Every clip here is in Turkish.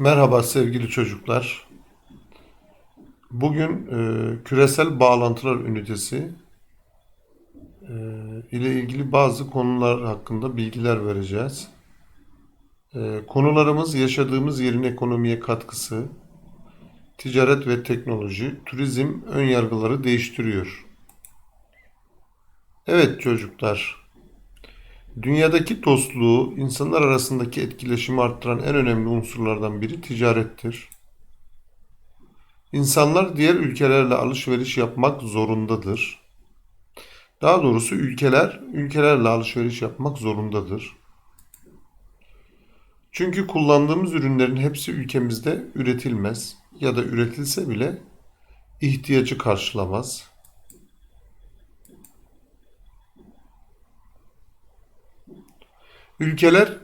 Merhaba sevgili çocuklar. Bugün e, küresel bağlantılar ünitesi e, ile ilgili bazı konular hakkında bilgiler vereceğiz. E, konularımız yaşadığımız yerin ekonomiye katkısı, ticaret ve teknoloji, turizm ön yargıları değiştiriyor. Evet çocuklar. Dünyadaki dostluğu, insanlar arasındaki etkileşimi arttıran en önemli unsurlardan biri ticarettir. İnsanlar diğer ülkelerle alışveriş yapmak zorundadır. Daha doğrusu ülkeler ülkelerle alışveriş yapmak zorundadır. Çünkü kullandığımız ürünlerin hepsi ülkemizde üretilmez ya da üretilse bile ihtiyacı karşılamaz. Ülkeler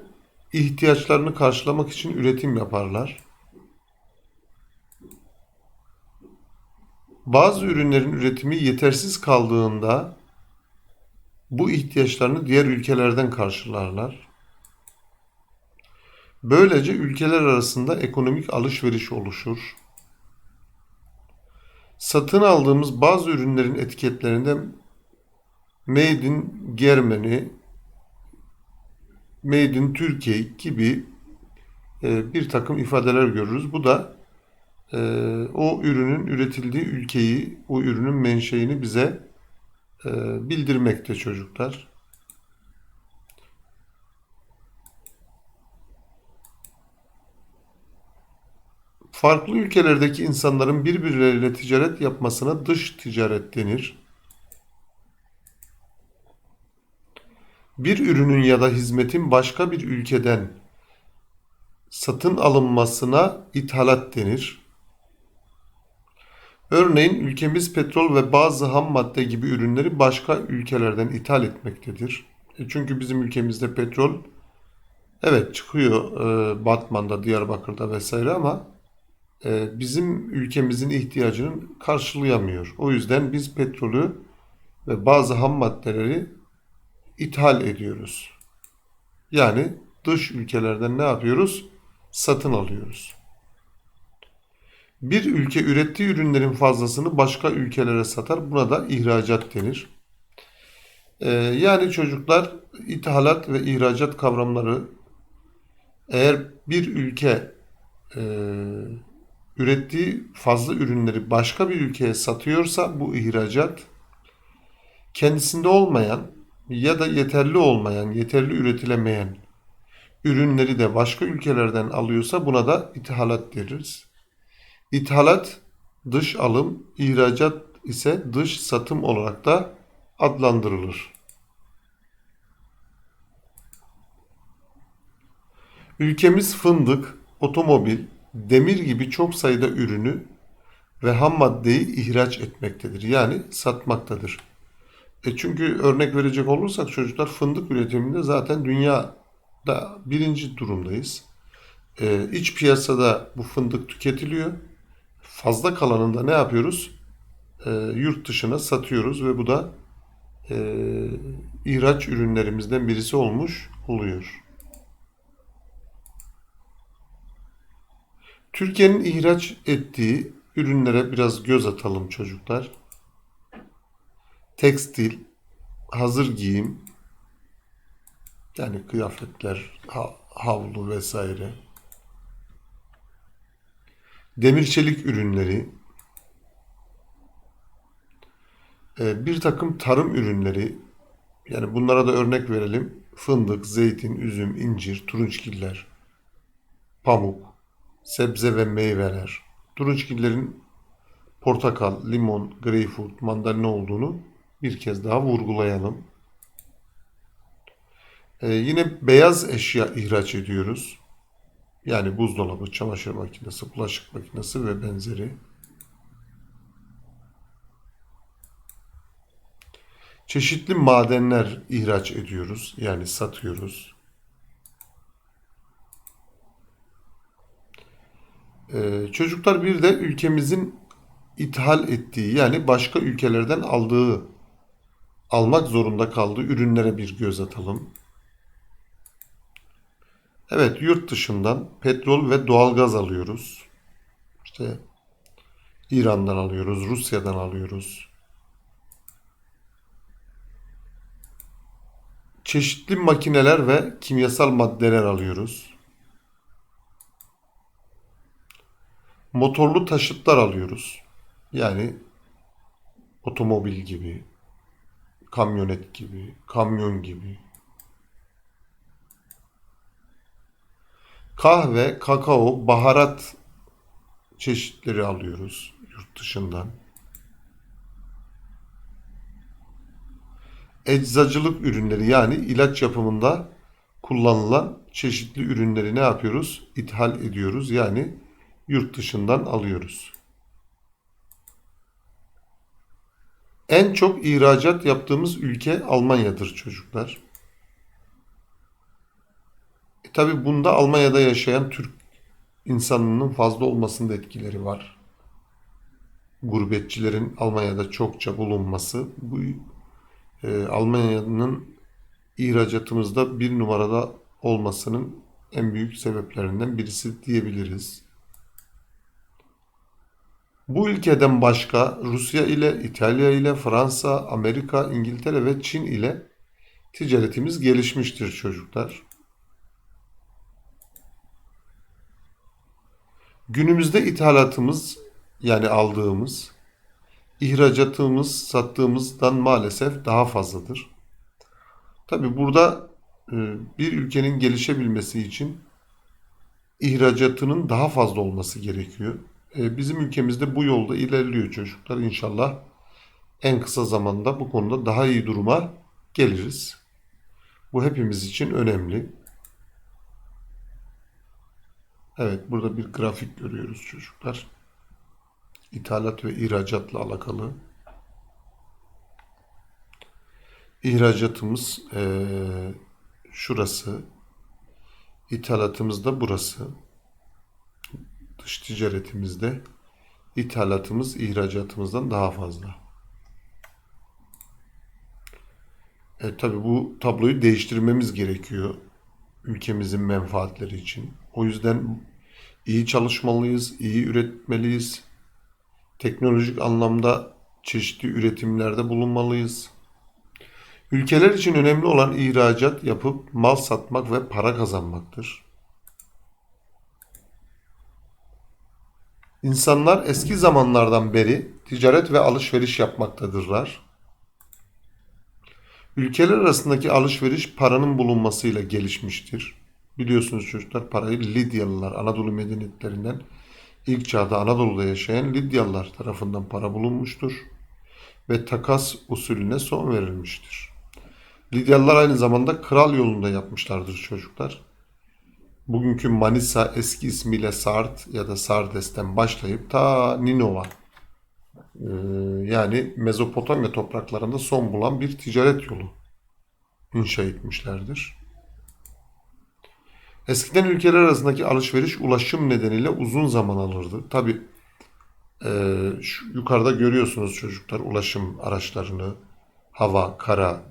ihtiyaçlarını karşılamak için üretim yaparlar. Bazı ürünlerin üretimi yetersiz kaldığında bu ihtiyaçlarını diğer ülkelerden karşılarlar. Böylece ülkeler arasında ekonomik alışveriş oluşur. Satın aldığımız bazı ürünlerin etiketlerinde Made in Germany, Made in Türkiye gibi e, bir takım ifadeler görürüz. Bu da e, o ürünün üretildiği ülkeyi, o ürünün menşeini bize e, bildirmekte çocuklar. Farklı ülkelerdeki insanların birbirleriyle ticaret yapmasına dış ticaret denir. Bir ürünün ya da hizmetin başka bir ülkeden satın alınmasına ithalat denir. Örneğin ülkemiz petrol ve bazı ham madde gibi ürünleri başka ülkelerden ithal etmektedir. E çünkü bizim ülkemizde petrol evet çıkıyor e, Batman'da, Diyarbakır'da vesaire ama e, bizim ülkemizin ihtiyacını karşılayamıyor. O yüzden biz petrolü ve bazı ham maddeleri ithal ediyoruz. Yani dış ülkelerden ne yapıyoruz? Satın alıyoruz. Bir ülke ürettiği ürünlerin fazlasını başka ülkelere satar. Buna da ihracat denir. Ee, yani çocuklar ithalat ve ihracat kavramları eğer bir ülke e, ürettiği fazla ürünleri başka bir ülkeye satıyorsa bu ihracat kendisinde olmayan ya da yeterli olmayan, yeterli üretilemeyen ürünleri de başka ülkelerden alıyorsa buna da ithalat deriz. İthalat dış alım, ihracat ise dış satım olarak da adlandırılır. Ülkemiz fındık, otomobil, demir gibi çok sayıda ürünü ve ham maddeyi ihraç etmektedir. Yani satmaktadır. E çünkü örnek verecek olursak çocuklar fındık üretiminde zaten dünyada birinci durumdayız. E, iç piyasada bu fındık tüketiliyor. Fazla kalanında ne yapıyoruz? E, yurt dışına satıyoruz ve bu da e, ihraç ürünlerimizden birisi olmuş oluyor. Türkiye'nin ihraç ettiği ürünlere biraz göz atalım çocuklar tekstil, hazır giyim, yani kıyafetler, havlu vesaire, demir çelik ürünleri, e, bir takım tarım ürünleri, yani bunlara da örnek verelim. Fındık, zeytin, üzüm, incir, turunçgiller, pamuk, sebze ve meyveler. Turunçgillerin portakal, limon, greyfurt, mandalina olduğunu bir kez daha vurgulayalım. Ee, yine beyaz eşya ihraç ediyoruz. Yani buzdolabı, çamaşır makinesi, bulaşık makinesi ve benzeri. Çeşitli madenler ihraç ediyoruz. Yani satıyoruz. Ee, çocuklar bir de ülkemizin ithal ettiği yani başka ülkelerden aldığı almak zorunda kaldığı ürünlere bir göz atalım. Evet, yurt dışından petrol ve doğalgaz alıyoruz. İşte İran'dan alıyoruz, Rusya'dan alıyoruz. Çeşitli makineler ve kimyasal maddeler alıyoruz. Motorlu taşıtlar alıyoruz. Yani otomobil gibi, kamyonet gibi, kamyon gibi. Kahve, kakao, baharat çeşitleri alıyoruz yurt dışından. Eczacılık ürünleri yani ilaç yapımında kullanılan çeşitli ürünleri ne yapıyoruz? İthal ediyoruz. Yani yurt dışından alıyoruz. En çok ihracat yaptığımız ülke Almanya'dır çocuklar. E tabii bunda Almanya'da yaşayan Türk insanının fazla olmasında etkileri var. Gurbetçilerin Almanya'da çokça bulunması bu e, Almanya'nın ihracatımızda bir numarada olmasının en büyük sebeplerinden birisi diyebiliriz. Bu ülkeden başka Rusya ile, İtalya ile, Fransa, Amerika, İngiltere ve Çin ile ticaretimiz gelişmiştir çocuklar. Günümüzde ithalatımız yani aldığımız, ihracatımız sattığımızdan maalesef daha fazladır. Tabi burada e, bir ülkenin gelişebilmesi için ihracatının daha fazla olması gerekiyor. E, Bizim ülkemizde bu yolda ilerliyor çocuklar. İnşallah en kısa zamanda bu konuda daha iyi duruma geliriz. Bu hepimiz için önemli. Evet, burada bir grafik görüyoruz çocuklar. İthalat ve ihracatla alakalı. İhracatımız eee, şurası. İthalatımız da burası. Dış ticaretimizde ithalatımız ihracatımızdan daha fazla. E, tabii bu tabloyu değiştirmemiz gerekiyor ülkemizin menfaatleri için. O yüzden iyi çalışmalıyız, iyi üretmeliyiz. Teknolojik anlamda çeşitli üretimlerde bulunmalıyız. Ülkeler için önemli olan ihracat yapıp mal satmak ve para kazanmaktır. İnsanlar eski zamanlardan beri ticaret ve alışveriş yapmaktadırlar. Ülkeler arasındaki alışveriş paranın bulunmasıyla gelişmiştir. Biliyorsunuz çocuklar parayı Lidyalılar, Anadolu medeniyetlerinden ilk çağda Anadolu'da yaşayan Lidyalılar tarafından para bulunmuştur ve takas usulüne son verilmiştir. Lidyalılar aynı zamanda kral yolunda yapmışlardır çocuklar. Bugünkü Manisa eski ismiyle Sart ya da Sardes'ten başlayıp ta Ninova ee, yani Mezopotamya topraklarında son bulan bir ticaret yolu inşa etmişlerdir. Eskiden ülkeler arasındaki alışveriş ulaşım nedeniyle uzun zaman alırdı. Tabi şu yukarıda görüyorsunuz çocuklar ulaşım araçlarını, hava, kara,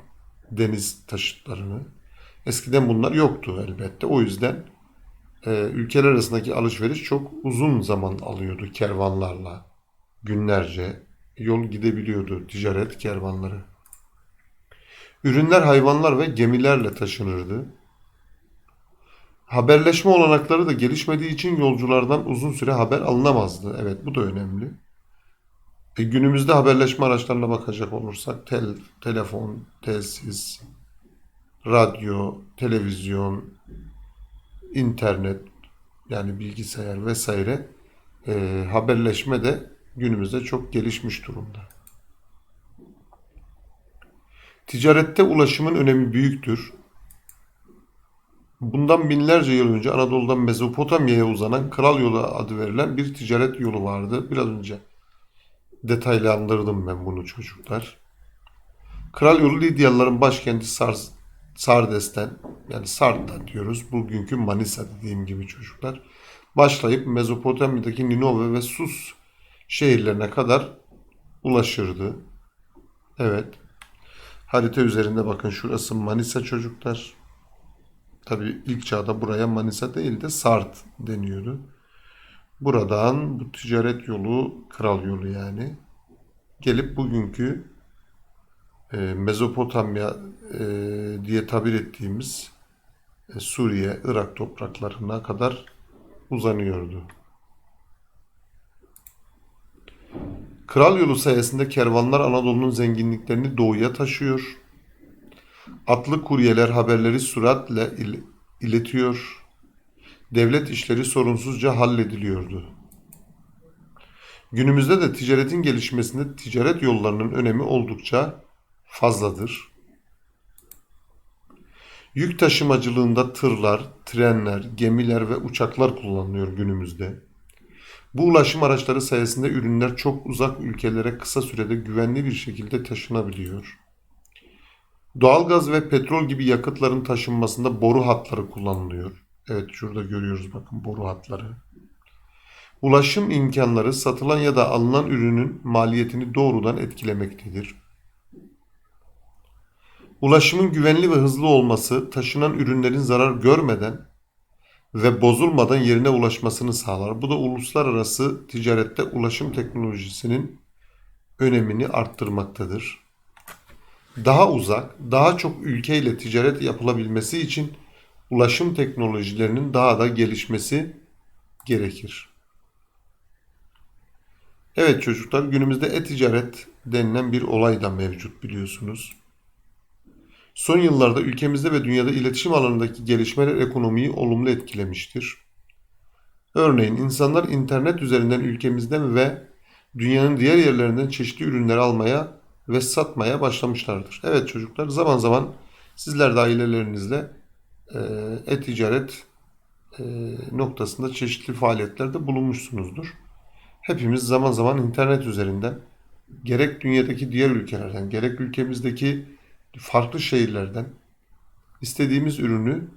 deniz taşıtlarını. Eskiden bunlar yoktu elbette. O yüzden e, ülkeler arasındaki alışveriş çok uzun zaman alıyordu kervanlarla günlerce yol gidebiliyordu ticaret kervanları. Ürünler hayvanlar ve gemilerle taşınırdı. Haberleşme olanakları da gelişmediği için yolculardan uzun süre haber alınamazdı. Evet bu da önemli. E, günümüzde haberleşme araçlarına bakacak olursak tel, telefon, telsiz, radyo, televizyon, internet yani bilgisayar vesaire e, haberleşme de günümüzde çok gelişmiş durumda. Ticarette ulaşımın önemi büyüktür. Bundan binlerce yıl önce Anadolu'dan Mezopotamya'ya uzanan Kral Yolu adı verilen bir ticaret yolu vardı. Biraz önce detaylandırdım ben bunu çocuklar. Kral Yolu Lidyalıların başkenti Sars, Sardes'ten yani Sart'ta diyoruz. Bugünkü Manisa dediğim gibi çocuklar. Başlayıp Mezopotamya'daki Ninove ve Sus şehirlerine kadar ulaşırdı. Evet. Harita üzerinde bakın şurası Manisa çocuklar. Tabii ilk çağda buraya Manisa değil de Sart deniyordu. Buradan bu ticaret yolu, kral yolu yani, gelip bugünkü e, Mezopotamya e, diye tabir ettiğimiz e, Suriye, Irak topraklarına kadar uzanıyordu. Kral yolu sayesinde kervanlar Anadolu'nun zenginliklerini doğuya taşıyor. Atlı kuryeler haberleri süratle il- iletiyor. Devlet işleri sorunsuzca hallediliyordu. Günümüzde de ticaretin gelişmesinde ticaret yollarının önemi oldukça fazladır. Yük taşımacılığında tırlar, trenler, gemiler ve uçaklar kullanılıyor günümüzde. Bu ulaşım araçları sayesinde ürünler çok uzak ülkelere kısa sürede güvenli bir şekilde taşınabiliyor. Doğalgaz ve petrol gibi yakıtların taşınmasında boru hatları kullanılıyor. Evet şurada görüyoruz bakın boru hatları. Ulaşım imkanları satılan ya da alınan ürünün maliyetini doğrudan etkilemektedir. Ulaşımın güvenli ve hızlı olması taşınan ürünlerin zarar görmeden ve bozulmadan yerine ulaşmasını sağlar. Bu da uluslararası ticarette ulaşım teknolojisinin önemini arttırmaktadır. Daha uzak, daha çok ülkeyle ticaret yapılabilmesi için ulaşım teknolojilerinin daha da gelişmesi gerekir. Evet çocuklar günümüzde e-ticaret denilen bir olay da mevcut biliyorsunuz. Son yıllarda ülkemizde ve dünyada iletişim alanındaki gelişmeler ekonomiyi olumlu etkilemiştir. Örneğin insanlar internet üzerinden ülkemizden ve dünyanın diğer yerlerinden çeşitli ürünler almaya ve satmaya başlamışlardır. Evet çocuklar zaman zaman sizler de ailelerinizle e, e-ticaret e, noktasında çeşitli faaliyetlerde bulunmuşsunuzdur. Hepimiz zaman zaman internet üzerinden gerek dünyadaki diğer ülkelerden gerek ülkemizdeki farklı şehirlerden istediğimiz ürünü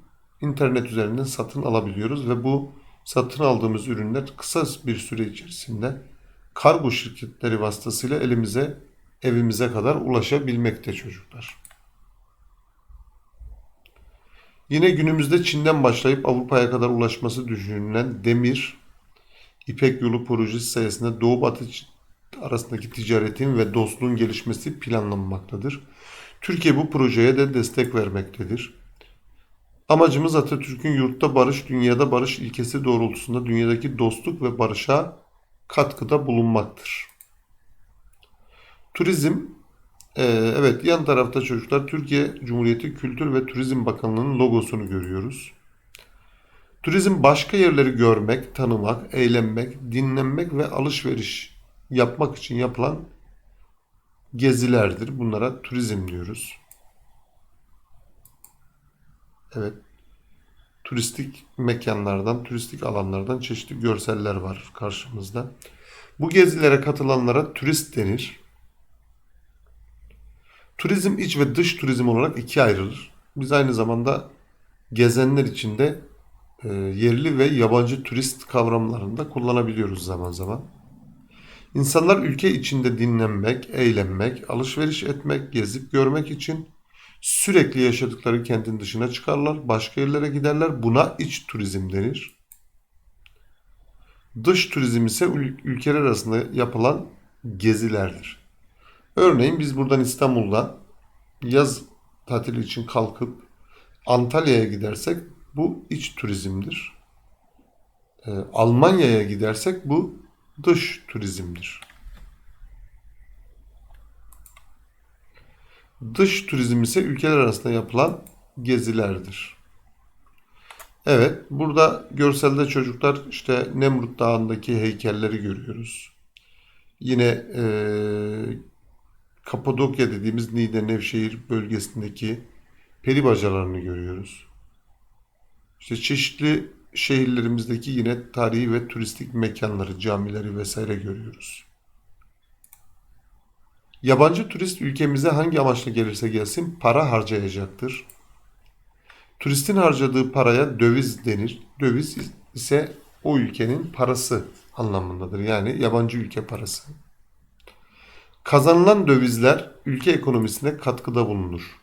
internet üzerinden satın alabiliyoruz ve bu satın aldığımız ürünler kısa bir süre içerisinde kargo şirketleri vasıtasıyla elimize, evimize kadar ulaşabilmekte çocuklar. Yine günümüzde Çin'den başlayıp Avrupa'ya kadar ulaşması düşünülen demir, İpek Yolu projesi sayesinde Doğu Batı arasındaki ticaretin ve dostluğun gelişmesi planlanmaktadır. Türkiye bu projeye de destek vermektedir. Amacımız Atatürk'ün yurtta barış, dünyada barış ilkesi doğrultusunda dünyadaki dostluk ve barışa katkıda bulunmaktır. Turizm, e, evet yan tarafta çocuklar Türkiye Cumhuriyeti Kültür ve Turizm Bakanlığı'nın logosunu görüyoruz. Turizm başka yerleri görmek, tanımak, eğlenmek, dinlenmek ve alışveriş yapmak için yapılan gezilerdir. Bunlara turizm diyoruz. Evet. Turistik mekanlardan, turistik alanlardan çeşitli görseller var karşımızda. Bu gezilere katılanlara turist denir. Turizm iç ve dış turizm olarak ikiye ayrılır. Biz aynı zamanda gezenler için de e, yerli ve yabancı turist kavramlarını da kullanabiliyoruz zaman zaman. İnsanlar ülke içinde dinlenmek, eğlenmek, alışveriş etmek, gezip görmek için sürekli yaşadıkları kentin dışına çıkarlar, başka yerlere giderler. Buna iç turizm denir. Dış turizm ise ül- ülkeler arasında yapılan gezilerdir. Örneğin biz buradan İstanbul'dan yaz tatili için kalkıp Antalya'ya gidersek bu iç turizmdir. Ee, Almanya'ya gidersek bu dış turizmdir. Dış turizm ise ülkeler arasında yapılan gezilerdir. Evet, burada görselde çocuklar işte Nemrut Dağı'ndaki heykelleri görüyoruz. Yine e, Kapadokya dediğimiz Niğde Nevşehir bölgesindeki peri bacalarını görüyoruz. İşte çeşitli şehirlerimizdeki yine tarihi ve turistik mekanları, camileri vesaire görüyoruz. Yabancı turist ülkemize hangi amaçla gelirse gelsin para harcayacaktır. Turistin harcadığı paraya döviz denir. Döviz ise o ülkenin parası anlamındadır. Yani yabancı ülke parası. Kazanılan dövizler ülke ekonomisine katkıda bulunur.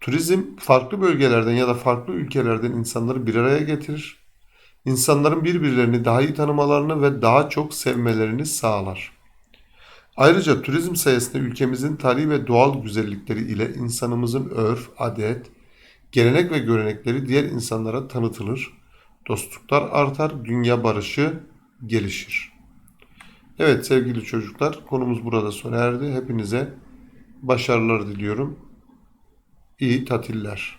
Turizm farklı bölgelerden ya da farklı ülkelerden insanları bir araya getirir. İnsanların birbirlerini daha iyi tanımalarını ve daha çok sevmelerini sağlar. Ayrıca turizm sayesinde ülkemizin tarihi ve doğal güzellikleri ile insanımızın örf, adet, gelenek ve görenekleri diğer insanlara tanıtılır. Dostluklar artar, dünya barışı gelişir. Evet sevgili çocuklar, konumuz burada sona erdi. Hepinize başarılar diliyorum. İyi tatiller.